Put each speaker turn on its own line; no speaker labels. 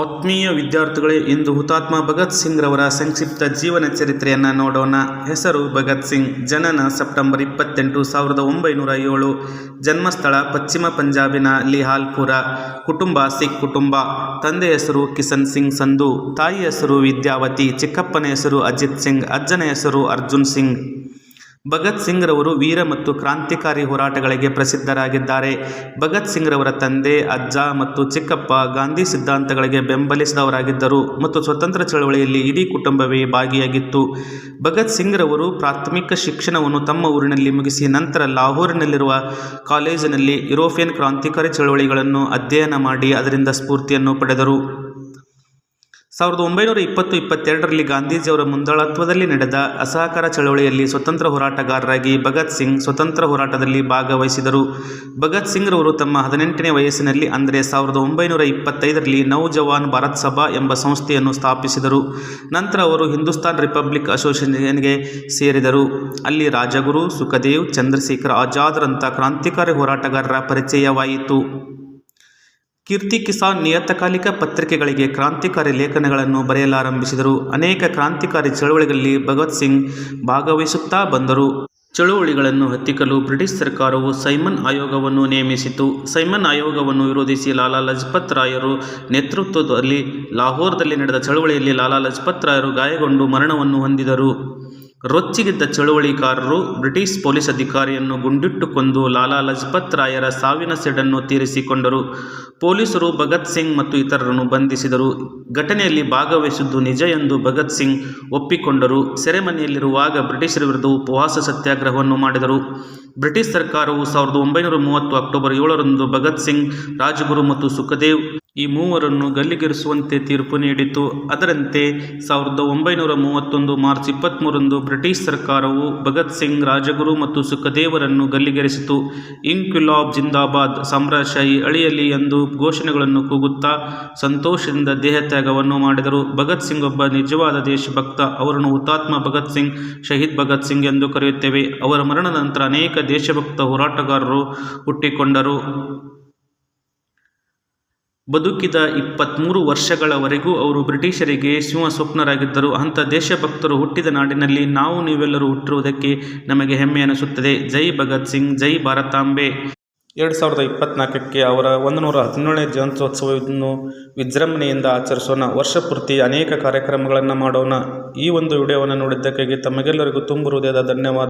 ಆತ್ಮೀಯ ವಿದ್ಯಾರ್ಥಿಗಳೇ, ಇಂದು ಹುತಾತ್ಮ ಭಗತ್ ಸಿಂಗ್ ರವರ ಸಂಕ್ಷಿಪ್ತ ಜೀವನ ಚರಿತ್ರೆಯನ್ನು ನೋಡೋಣ. ಹೆಸರು ಭಗತ್ ಸಿಂಗ್. ಜನನ ಸೆಪ್ಟೆಂಬರ್ ಇಪ್ಪತ್ತೆಂಟು, ಸಾವಿರದ ಒಂಬೈನೂರ ಏಳು. ಜನ್ಮಸ್ಥಳ ಪಶ್ಚಿಮ ಪಂಜಾಬಿನ ಲಿಹಾಲ್ಪುರ. ಕುಟುಂಬ ಸಿಖ್ ಕುಟುಂಬ. ತಂದೆ ಹೆಸರು ಕಿಸನ್ ಸಿಂಗ್ ಸಂಧು. ತಾಯಿ ಹೆಸರು ವಿದ್ಯಾವತಿ. ಚಿಕ್ಕಪ್ಪನ ಹೆಸರು ಅಜಿತ್ ಸಿಂಗ್. ಅಜ್ಜನ ಹೆಸರು ಅರ್ಜುನ್ ಸಿಂಗ್. ಭಗತ್ ಸಿಂಗ್ ರವರು ವೀರ ಮತ್ತು ಕ್ರಾಂತಿಕಾರಿ ಹೋರಾಟಗಳಿಗೆ ಪ್ರಸಿದ್ಧರಾಗಿದ್ದಾರೆ. ಭಗತ್ ಸಿಂಗ್ ರವರ ತಂದೆ, ಅಜ್ಜ ಮತ್ತು ಚಿಕ್ಕಪ್ಪ ಗಾಂಧಿ ಸಿದ್ಧಾಂತಗಳಿಗೆ ಬೆಂಬಲಿಸಿದವರಾಗಿದ್ದರು ಮತ್ತು ಸ್ವತಂತ್ರ ಚಳವಳಿಯಲ್ಲಿ ಇಡೀ ಕುಟುಂಬವೇ ಭಾಗಿಯಾಗಿತ್ತು. ಭಗತ್ ಸಿಂಗ್ ರವರು ಪ್ರಾಥಮಿಕ ಶಿಕ್ಷಣವನ್ನು ತಮ್ಮ ಊರಿನಲ್ಲಿ ಮುಗಿಸಿ ನಂತರ ಲಾಹೋರಿನಲ್ಲಿರುವ ಕಾಲೇಜಿನಲ್ಲಿ ಯುರೋಪಿಯನ್ ಕ್ರಾಂತಿಕಾರಿ ಚಳವಳಿಗಳನ್ನು ಅಧ್ಯಯನ ಮಾಡಿ ಅದರಿಂದ ಸ್ಫೂರ್ತಿಯನ್ನು ಪಡೆದರು. ಸಾವಿರದ ಒಂಬೈನೂರ ಇಪ್ಪತ್ತು ಇಪ್ಪತ್ತೆರಡರಲ್ಲಿ ಗಾಂಧೀಜಿಯವರ ಮುಂದಾಳತ್ವದಲ್ಲಿ ನಡೆದ ಅಸಹಕಾರ ಚಳವಳಿಯಲ್ಲಿ ಸ್ವತಂತ್ರ ಹೋರಾಟಗಾರರಾಗಿ ಭಗತ್ ಸಿಂಗ್ ಸ್ವತಂತ್ರ ಹೋರಾಟದಲ್ಲಿ ಭಾಗವಹಿಸಿದರು. ಭಗತ್ ಸಿಂಗ್ ರವರು ತಮ್ಮ ಹದಿನೆಂಟನೇ ವಯಸ್ಸಿನಲ್ಲಿ ಅಂದರೆ ಸಾವಿರದ ಒಂಬೈನೂರ ಇಪ್ಪತ್ತೈದರಲ್ಲಿ ನೌಜವಾನ್ ಭಾರತ್ ಸಭಾ ಎಂಬ ಸಂಸ್ಥೆಯನ್ನು ಸ್ಥಾಪಿಸಿದರು. ನಂತರ ಅವರು ಹಿಂದೂಸ್ತಾನ್ ರಿಪಬ್ಲಿಕ್ ಅಸೋಸಿಯೇಷನ್ಗೆ ಸೇರಿದರು. ಅಲ್ಲಿ ರಾಜಗುರು ಸುಖದೇವ್, ಚಂದ್ರಶೇಖರ್ ಆಜಾದ್ರಂಥ ಕ್ರಾಂತಿಕಾರಿ ಹೋರಾಟಗಾರರ ಪರಿಚಯವಾಯಿತು. ಕೀರ್ತಿ ಕಿಸಾನ್ ನಿಯತಕಾಲಿಕ ಪತ್ರಿಕೆಗಳಿಗೆ ಕ್ರಾಂತಿಕಾರಿ ಲೇಖನಗಳನ್ನು ಬರೆಯಲಾರಂಭಿಸಿದರು. ಅನೇಕ ಕ್ರಾಂತಿಕಾರಿ ಚಳವಳಿಗಳಲ್ಲಿ ಭಗತ್ ಸಿಂಗ್ ಭಾಗವಹಿಸುತ್ತಾ ಬಂದರು. ಚಳುವಳಿಗಳನ್ನು ಹತ್ತಿಕ್ಕಲು ಬ್ರಿಟಿಷ್ ಸರ್ಕಾರವು ಸೈಮನ್ ಆಯೋಗವನ್ನು ನೇಮಿಸಿತು ಸೈಮನ್ ಆಯೋಗವನ್ನು ವಿರೋಧಿಸಿ ಲಾಲಾ ಲಜಪತ್ ರಾಯರು ನೇತೃತ್ವದಲ್ಲಿ ಲಾಹೋರ್ದಲ್ಲಿ ನಡೆದ ಚಳುವಳಿಯಲ್ಲಿ ಲಾಲಾ ಲಜಪತ್ ರಾಯರು ಗಾಯಗೊಂಡು ಮರಣವನ್ನು ಹೊಂದಿದರು. ರೊಚ್ಚಿಗೆದ್ದ ಚಳುವಳಿಕಾರರು ಬ್ರಿಟಿಷ್ ಪೊಲೀಸ್ ಅಧಿಕಾರಿಯನ್ನು ಗುಂಡಿಟ್ಟು ಕೊಂದು ಲಾಲಾ ಲಜಪತ್ ರಾಯರ ಸಾವಿನ ಸೆಡನ್ನು ತೀರಿಸಿಕೊಂಡರು. ಪೊಲೀಸರು ಭಗತ್ ಸಿಂಗ್ ಮತ್ತು ಇತರರನ್ನು ಬಂಧಿಸಿದರು. ಘಟನೆಯಲ್ಲಿ ಭಾಗವಹಿಸಿದ್ದು ನಿಜ ಎಂದು ಭಗತ್ ಸಿಂಗ್ ಒಪ್ಪಿಕೊಂಡರು. ಸೆರೆಮನೆಯಲ್ಲಿರುವಾಗ ಬ್ರಿಟಿಷರ ವಿರುದ್ಧ ಉಪವಾಸ ಸತ್ಯಾಗ್ರಹವನ್ನು ಮಾಡಿದರು. ಬ್ರಿಟಿಷ್ ಸರ್ಕಾರವು ಸಾವಿರದ ಒಂಬೈನೂರ ಮೂವತ್ತು ಅಕ್ಟೋಬರ್ ಏಳರಂದು ಭಗತ್ ಸಿಂಗ್, ರಾಜಗುರು ಮತ್ತು ಸುಖದೇವ್ ಈ ಮೂವರನ್ನು ಗಲ್ಲಿಗೇರಿಸುವಂತೆ ತೀರ್ಪು ನೀಡಿತು. ಅದರಂತೆ ಸಾವಿರದ ಒಂಬೈನೂರ ಮೂವತ್ತೊಂದು ಮಾರ್ಚ್ ಇಪ್ಪತ್ತ್ಮೂರರಂದು ಬ್ರಿಟಿಷ್ ಸರ್ಕಾರವು ಭಗತ್ ಸಿಂಗ್, ರಾಜಗುರು ಮತ್ತು ಸುಖದೇವರನ್ನು ಗಲ್ಲಿಗೇರಿಸಿತು. ಇನ್ಕ್ವಿಲಾಬ್ ಜಿಂದಾಬಾದ್ ಸಾಮ್ರಾಜ್ಯಶಾಹಿ ಅಳಿಯಲಿ ಎಂದು ಘೋಷಣೆಗಳನ್ನು ಕೂಗುತ್ತಾ ಸಂತೋಷದಿಂದ ದೇಹತ್ಯಾಗವನ್ನು ಮಾಡಿದರು. ಭಗತ್ ಸಿಂಗ್ ಒಬ್ಬ ನಿಜವಾದ ದೇಶಭಕ್ತ. ಅವರನ್ನು ಹುತಾತ್ಮ ಭಗತ್ ಸಿಂಗ್, ಶಹೀದ್ ಭಗತ್ ಸಿಂಗ್ ಎಂದು ಕರೆಯುತ್ತೇವೆ. ಅವರ ಮರಣದ ನಂತರ ಅನೇಕ ದೇಶಭಕ್ತ ಹೋರಾಟಗಾರರು ಹುಟ್ಟಿಕೊಂಡರು. ಬದುಕಿದ ಇಪ್ಪತ್ತ್ಮೂರು ವರ್ಷಗಳವರೆಗೂ ಅವರು ಬ್ರಿಟಿಷರಿಗೆ ಸಿಂಹ ಸ್ವಪ್ನರಾಗಿದ್ದರು. ಅಂಥ ದೇಶಭಕ್ತರು ಹುಟ್ಟಿದ ನಾಡಿನಲ್ಲಿ ನಾವು ನೀವೆಲ್ಲರೂ ಹುಟ್ಟಿರುವುದಕ್ಕೆ ನಮಗೆ ಹೆಮ್ಮೆ ಅನಿಸುತ್ತದೆ. ಜೈ ಭಗತ್ ಸಿಂಗ್, ಜೈ ಭಾರತಾಂಬೆ. ಎರಡು ಸಾವಿರದ ಇಪ್ಪತ್ತ್ನಾಲ್ಕಕ್ಕೆ ಅವರ ಒಂದು ನೂರ ಹದಿನೇಳನೇ ಜಯಂತ್ಯೋತ್ಸವವನ್ನು ವಿಜೃಂಭಣೆಯಿಂದ ಆಚರಿಸೋಣ. ವರ್ಷಪೂರ್ತಿ ಅನೇಕ ಕಾರ್ಯಕ್ರಮಗಳನ್ನು ಮಾಡೋಣ. ಈ ಒಂದು ವಿಡಿಯೋವನ್ನು ನೋಡಿದ್ದಕ್ಕಾಗಿ ತಮಗೆಲ್ಲರಿಗೂ ತುಂಬ ಹೃದಯದ ಧನ್ಯವಾದ.